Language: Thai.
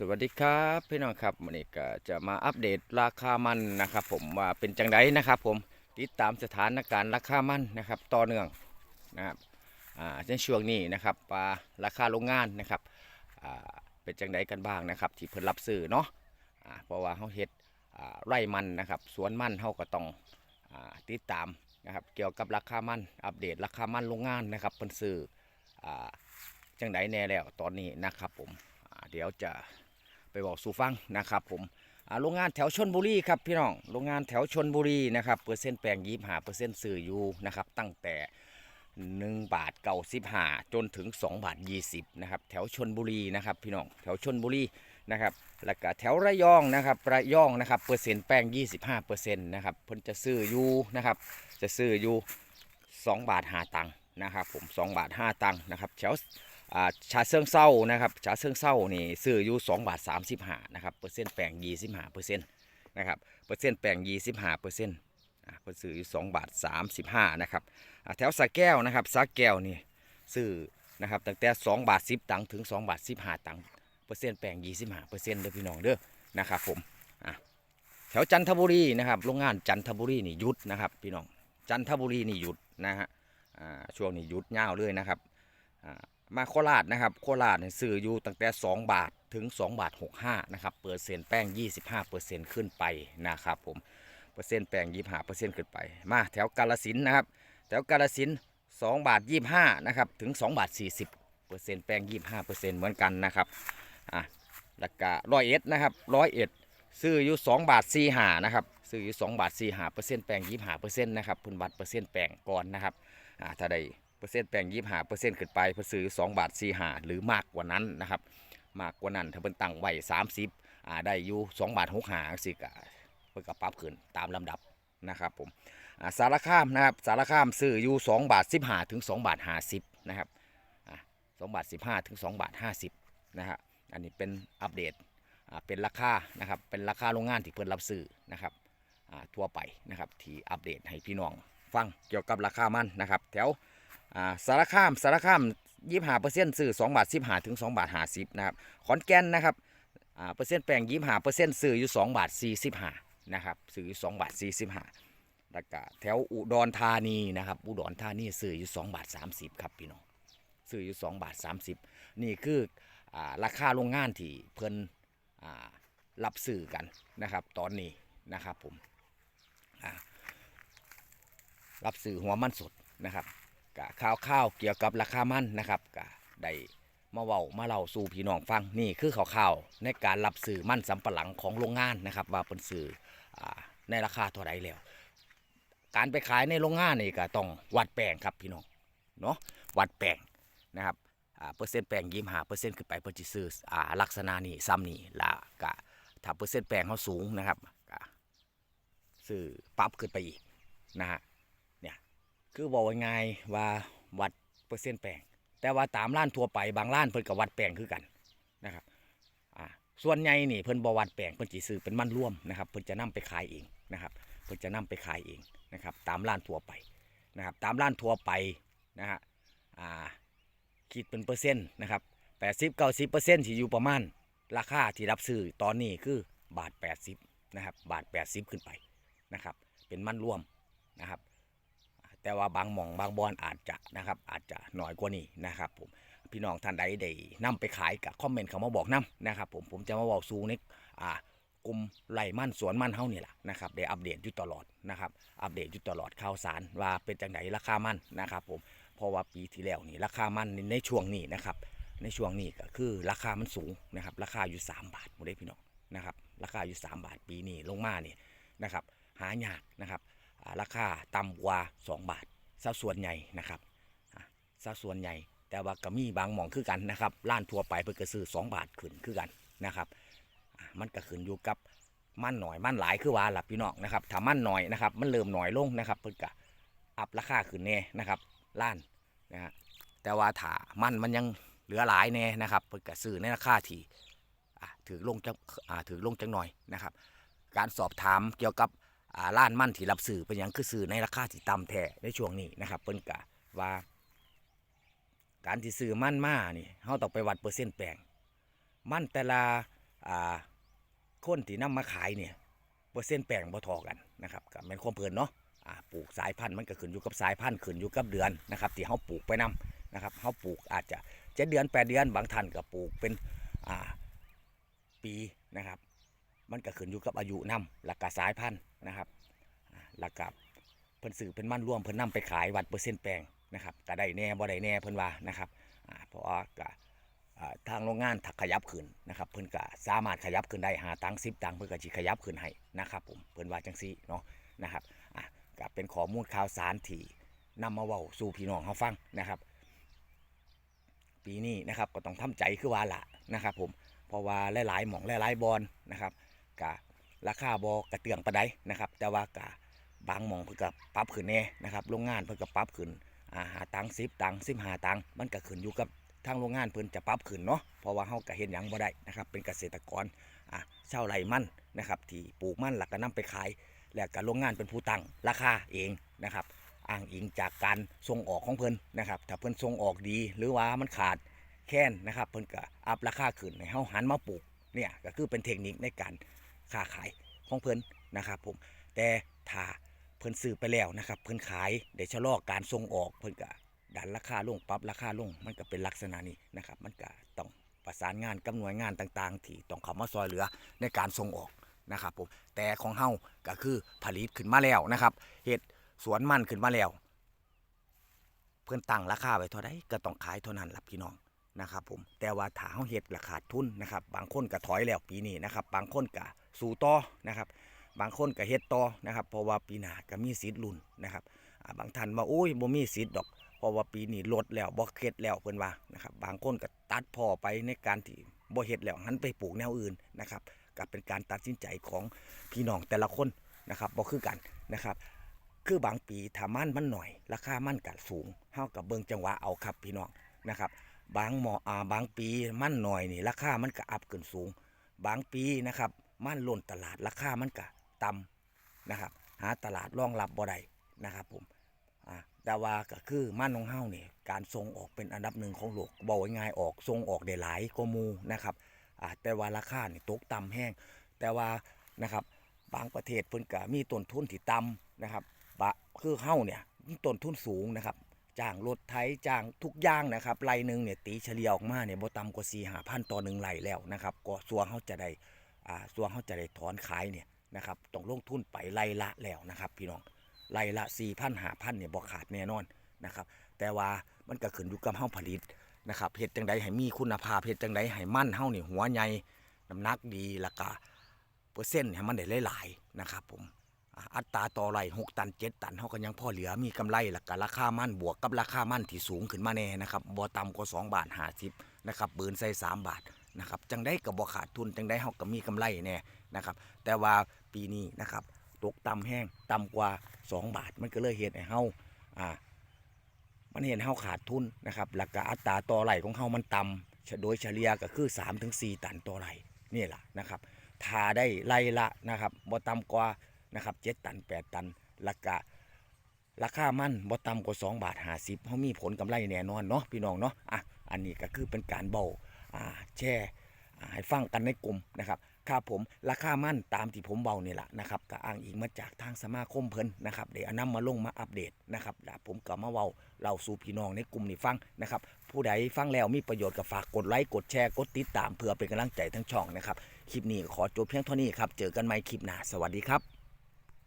สวัสดีครับพี่น้องครับวันนี้ก็จะมาอัปเดตราคามันนะครับ ผมว่าเป็นจังไดนะครับ ผมติดตามสถานการณ์ราคามันนะครับ ต่อเนื่องนะครับอ่าในช่วงนี้นะครับว่าราคาโรงงานนะครับอ่าเป็นจังไดกันบ้างนะครับ ที่เพิ่นรับซื้อเนาะอ่าเพราะว่าเฮาเฮ็ดอ่าไร่มันนะครับ สวนมันเฮาก็ต้องอ่าติดตามนะครับ เกี่ยวกับราคามันอัปเดตราคามันโรงงานนะครับเพิ่นซื้ออ่าจังไดแน่แล้วตอนนี้นะครับผมเดี๋ยวจะ ไปบอกสู่ฟังนะครับผมโรงงานแถวชนบุรีครับพี่น้องโรงงานแถวชนบุรีนะครับเปอร์เซ็นต์แปลงยี่ห้าเปอร์เซ็นต์สื่ออยู่นะครับตั้งแต่1บาทเก่าสิบหาจนถึง2บาท20นะครับแถวชนบุรีนะครับพี่น้องแถวชนบุรีนะครับแล้วก็แถวระยองนะครับระยองนะครับเปอร์เซ็นต์แป้ง 25เปอร์เซ็นต์นะครับเพิ่นจะซื้ออยู่นะครับจะซื้ออยู่ 2 บาท5ตังค์นะครับผม2บาท5ตังค์นะครับแถว ชาเชิงเศร้านะครับชาเชิงเศร้านี่ซื้ออยู่2บาท35นะครับเปอร์เซ็นต์แปลง25เปอร์เซ็นต์นะครับเปอร์เซ็นต์แปลง25เปอร์เซ็นต์อ่าเพิ่นซื้ออยู่2บาท35นะครับแถวสระแก้วนะครับสระแก้วนี่ซื้อนะครับตั้งแต่2บาท10ตังค์ถึง2บาท15ตังค์เปอร์เซ็นต์แปลง25เปอร์เซ็นต์เด้อพี่น้องเด้อนะครับผมแถวจันทบุรีนะครับโรงงานจันทบุรีนี่หยุดนะครับพี่น้องจันทบุรีนี่หยุดนะฮะช่วงนี้หยุดยาวเลยนะครับ มาโคราชนะครับ โคราชเนี่ยซื้ออยู่ตั้งแต่ 2 บาทถึง 2 บาท 65 นะครับ เปอร์เซ็นต์แป้ง 25เปอร์เซ็นต์ขึ้นไปนะครับผม เปอร์เซ็นต์แป้ง 25เปอร์เซ็นต์ขึ้นไป มาแถวกาลสินนะครับ แถวกาลสิน2บาท 25 นะครับ ถึง 2 บาท 40เปอร์เซ็นต์แป้ง 25เปอร์เซ็นต์เหมือนกันนะครับ อะแล้วก็ร้อยเอ็ดนะครับร้อยเอ็ดซื้ออยู่2บาท45นะครับ ซื้ออยู่2บาท45เปอร์เซ็นต์แป้ง25เปอร์เซ็นต์นะครับพุ่นบัตรเปอร์เซ็นต์แป้งก่อนนะครับ อ่าถ้าได้ เปอร์เซ็นต์แปลงยี่ห้าเปอร์เซ็นต์ขึ้นไปเพื่อซื้อสองบาทสี่ห้าหรือมากกว่านั้นนะครับมากกว่านั้นถ้าเป็นตังไว้สามสิบอ่าได้อยู่สองบาทหกห้าสิกะเพื่อกับปรับขึ้นตามลำดับนะครับผมอ่าสารคามนะครับสารคามซื้ออยู่สองบาทสิบห้าถึงสองบาทห้าสิบนะครับอ่าสองบาทสิบห้าถึงสองบาทห้าสิบนะฮะอันนี้เป็นอัปเดตอ่าเป็นราคานะครับเป็นราคาโรงงานที่เพิ่นรับซื้อนะครับอ่าทั่วไปนะครับที่อัปเดตให้พี่น้องฟังเกี่ยวกับราคามันนะครับแถว อ่าสารคามสารคามยี่ห้าเปอร์เซ็นต์ซื้อสองบาทสิบห้าถึงสองบาทห้าสิบนะครับขอนแก่นนะครับอ่าเปอร์เซ็นต์แปลงยี่ห้าเปอร์เซ็นต์ซื้ออยู่สองบาทสี่สิบห้านะครับซื้ออยู่สองบาทสี่สิบห้าแล้วก็แถวอุดรธานีนะครับอุดรธานีซื้ออยู่สองบาทสามสิบครับพี่น้องซื้ออยู่สองบาทสามสิบนี่คืออ่าราคาโรงงานที่เพิ่นอ่ารับซื้อกันนะครับ ตอนนี้นะครับผมอ่ารับซื้อหัวมันสดนะครับ กะข่าวข้าวเกี่ยวกับราคามันนะครับกะได้มาเว้ามาเล่าสู่พี่น้องฟังนี่คือข่าวข่าวในการรับซื้อมันสำปะหลังของโรงงานนะครับว่าเป็นซื้ออในราคาเท่าไรแล้วการไปขายในโรงงานนี่ก็ต้องวัดแปลงครับพี่น้องเนาะวัดแปลงนะครับอ่าเปอร์เซ็นต์แปลงยิ้มหาเปอร์เซ็นต์ขึ้นไปเพื่อจะซื้ออลักษณะนี้ซ้ำนี่ละกะถ้าเปอร์เซ็นต์แปลงเขาสูงนะครับกะซื้อปรับขึ้นไปอีกนะฮะ คือบอกว่าไงายว่าวัดเปอร์เซ็นต์แปลง แต่ว่าตามร้านทั่วไปบางร้านเพิ่นก็วัดแปลงคือกันนะครับอ่าส่วนใหญ่นี่เพิ่นบวัดแปลงเพิ่นสิซื้อเป็นมันร่วมนะครับเพิ่นจะนํไปขายเองนะครับเพิ่นจะนํไปขายเองนะครับตามร้านทั่วไปนะครับตามร้านทั่วไปนะฮะอ่าคิดเป็นเปอร์เซ็นต์นะครับ80 90เก้าสิบเปอร์เซ็นต์ที่อยู่ประมาณ ราคาที่รับซื้อตอนนี้คือบาท80นะครับบาท80ขึ้นไปนะครับเป็นมันร่วมนะครับ แต่ว่าบางหม่องบางบอนอาจจะนะครับอาจจะน้อยกว่านี้นะครับผมพี่น้องท่านใดได้นำไปขายกับคอมเมนต์เขามาบอกนํนะครับผมผมจะมาบอกสู่ในอ่ากลุ่มไร่มั่นสวนมั่นเฮานี่แหละนะครับได้อัปเดตอยู่ตลอดนะครับอัปเดตอยู่ตลอดข่าวสารว่าเป็นจังไดราคามันนะครับผมเพราะว่าปีที่แล้วนี่ราคามันในในช่วงนี้นะครับในช่วงนี้ก็คือราคามันสูงนะครับราคาอยู่ 3 บาทหมดเลยพี่น้องนะครับราคาอยู่ 3 บาทปีนี้ลงมาเนี่ยนะครับหายากนะครับ ราคาต่ำกว่า 2 บาทสัดส่วนใหญ่นะครับสัดส่วนใหญ่ แต่ว่าก็มีบางหมองคือกันนะครับร้านทั่วไปเพิ่นก็ซื้อ2 บาทขึ้นคือกันนะครับมันก็ขึ้นอยู่กับมันหน่อยมันหลายคือว่าหล่ะพี่น้องนะครับถ้ามันหน่อยนะครับ มันเริ่มหน่อยลงนะครับเพิ่นก็อัพราคาขึ้นแน่นะครับล้านนะฮะแต่ว่าถ้ามันมันยังเหลือหลายแน่นะครับเพิ่นก็ซื้อในราคาที่ถือลงจังถือลงจังหน่อยนะครับ การสอบถามเกี่ยวกับ ร้านมั่นที่รับสื่อเป็นหยังคือสื่อในราคาที่ต่ำแท้ในช่วงนี้นะครับเปิ้นกะว่า การที่ซื้อมั่นมานี่เฮาต้องไปวัดเปอร์เซ็นต์แปลง มั่นแต่ละคนที่นำมาขายเนี่ยเปอร์เซ็นต์แปลงบ่ทอกันนะครับก็แม่นความเพลินเนาะปลูกสายพันธุ์มันก็ขึ้นอยู่กับสายพันธุ์ขึ้นอยู่กับเดือนนะครับที่เฮาปลูกไปนํนะครับเฮาปลูกอาจจะเจ็ดเดือนแปดเดือนบางท่านก็ปลูกเป็นปีนะครับ มันก็ขึ้นอยู่กับอายุนํหลักกสายพันธุ์นะครับหลักกับเพิ่นซื้อเป็นมั่นร่วมเพิ่นนํไปขายวัดเปอร์เซ็นต์แปลงนะครับก็ได้แน่บ่ได้แน่เพิ่นว่านะครับเพราะว่าก็ทางโรงงานถักขยับขึ้นนะครับเพิ่นก็สามารถขยับขึ้นได้หาตังค์10ตังค์เพิ่นก็สิขยับขึ้นให้นะครับผมเพิ่นว่าจังซี่เนาะนะครับอะก็เป็นข้อมูลข่าวสารที่นำมาเว้าสู่พี่น้องเฮาฟังนะครับ ปีนี้นะครับก็ต้องทำใจคือว่าละนะครับผมเพราะว่าหลายๆหม่องหลายๆบอลนะครับ กะราคาบอกระเตืองปานใดนะครับ แต่ว่ากะบางหมองเพิ่นก็ปรับขึ้นแน่นะครับโรงงานเพิ่นก็ปรับขึ้นอาหาตังค์10ตังค์15ตังมันก็ขึ้นอยู่กับทางโรงงานเพิ่นจะปรับขึ้นเนาะเพราะว่าเฮาก็เฮ็ดหยังบ่ได้นะครับเป็นเกษตรกรอ่าชาไรมันนะครับที่ปลูกมันแล้วก็นำไปขาย แล้วก็โรงงานเป็นผู้ตั้งราคาเองนะครับอ้างอิงจากการส่งออกของเพิ่นนะครับถ้าเพิ่นส่งออกดี หรือว่ามันขาดแค้นนะครับเพิ่นก็อัพราคาขึ้นให้เฮาหันมาปลูกเนี่ยก็คือเป็นเทคนิคในการ ค้าขายของเพิ่นนะครับผมแต่ถ้าเพิ่นซื้อไปแล้วนะครับเพิ่นขายได้ชะลอการส่งออกเพิ่นก็ดันราคาลงปรับราคาลงมันก็เป็นลักษณะนี้นะครับมันก็ต้องประสานงานกับหน่วยงานต่าง ๆ ที่ต้องเข้ามาซอยเหลือในการส่งออกนะครับผมแต่ของเฮาก็คือผลิตขึ้นมาแล้วนะครับเฮ็ดสวนมันขึ้นมาแล้ว เพิ่นตั้งราคาไว้เท่าใดก็ต้องขายเท่านั้นล่ะพี่น้องนะครับผมแต่ว่าถ้าเฮาเฮ็ดราคาดทุนนะครับบางคนก็ถอยแล้วปีนี้นะครับบางคนก็ สู้ต่อนะครับบางคนก็เฮ็ดต่อนะครับเพราะว่าปีหน้าก็มีสิทธิ์ลุ้นนะครับบางท่านว่าโอ้ยบ่มีสิทธิ์ดอกเพราะว่าปีนี้ลดแล้วบ่เฮ็ดแล้วเพิ่นว่านะครับบางคนก็ตัดพ่อไปในการที่บ่เฮ็ดแล้วหันไปปลูกแนวอื่นนะครับก็เป็นการตัดสินใจของพี่น้องแต่ละคนนะครับบ่คือกันนะครับคือบางปีถ้ามันมันหน่อย ราคามันก็สูงเฮากับเบิ่งจังหวะเอาครับพี่น้องนะครับบางหมออ่าบางปีมันหน่อยนี่ราคามันก็อัพขึ้นสูง บางปีนะครับ มันล้นตลาดราคามันก็ต่ำนะครับ หาตลาดรองรับบ่ได้นะครับผมอ่าแต่ว่าก็คือมันของเฮาเนี่ยการส่งออกเป็นอันดับหนึ่งของโลกบอกง่ายออกส่งออกได้หลายกว่ามูนะครับอ่าแต่ว่าราคาเนี่ยตกต่ำแห้ง แต่ว่านะครับบางประเทศเพิ่นก็มีต้นทุนที่ต่ำนะครับบะคือเฮาเนี่ยมีต้นทุนสูงนะครับจ้างรถไถจ้างทุกอย่างนะครับไรหนึ่งเนี่ยตีเฉลี่ยออกมาเนี่ยบ่ต่ำกว่า4 5 0 0 0ต่อหนึ่งไรแล้วนะครับก็ส่วนเขาจะได้ ส่วนเขาจะได้ถอนขายเนี่ยนะครับต้องลงทุนไปไร่ละแล้วนะครับ พี่น้องไร่ละ4 0 0 0 5,000เนี่ยบ่ขาดแน่นอนนะครับแต่ว่ามันก็ขึ้นอยู่กับเฮาผลิตนะครับเฮ็ดจังไดให้มีคุณภาพเฮ็ดจังไดให้มั่นเฮานี่หัวใหญ่น้ำหนักดีแล้วก็เปอร์เซ็นต์ให้มันได้หลายๆนะครับผมอัตราต่อไร่หกตันเจ็ดตันเขาก็ยังพอเหลือมีกำไรแล้วก็ราคามั่นบวกกับราคามั่นที่สูงขึ้นมาแน่นะครับบ่ต่ำกว่า2บาท50นะครับเบิร์นใส่3บาท นะครับจังได้กับบ่ขาดทุนจังได้เขาก็มีกำไรแน่นะครับ แต่ว่าปีนี้นะครับตกต่ำแห้งต่ำกว่า 2 บาท มันก็เลยเห็นให้เฮาอ่ามันเห็นเฮาขาดทุนนะครับแล้วก็อัตราต่อไร่ของเฮามันต่ำโดยเฉลี่ยก็คือ3-4ตันต่อไร่นี่แหละนะครับถ้าได้ไร่ละนะครับบ่ต่ำกว่านะครับเจ็ดตันแปดตันราคาราคามันบ่ต่ำกว่า2บาท50เขามีผลกำไรแน่นอนเนาะพี่น้องเนาะอะอันนี้ก็คือเป็นการเบา แชร์ให้ฟังกันในกลุ่มนะครับครับผมราคามั่นตามที่ผมเบานี่แหละนะครับก็อ้างอิงมาจากทางสมาคมเพิ่นนะครับเดี๋ยวเอานำมาลงมาอัปเดตนะครับแล้วผมก็มาเว้าเล่าสู่พี่น้องในกลุ่มนี่ฟังนะครับผู้ใดฟังแล้วมีประโยชน์ก็ฝากกดไลค์กดแชร์กดติดตามเพื่อเป็นกำลังใจทั้งช่องนะครับคลิปนี้ขอจบเพียงเท่านี้ครับเจอกันใหม่คลิปหน้าสวัสดีครับ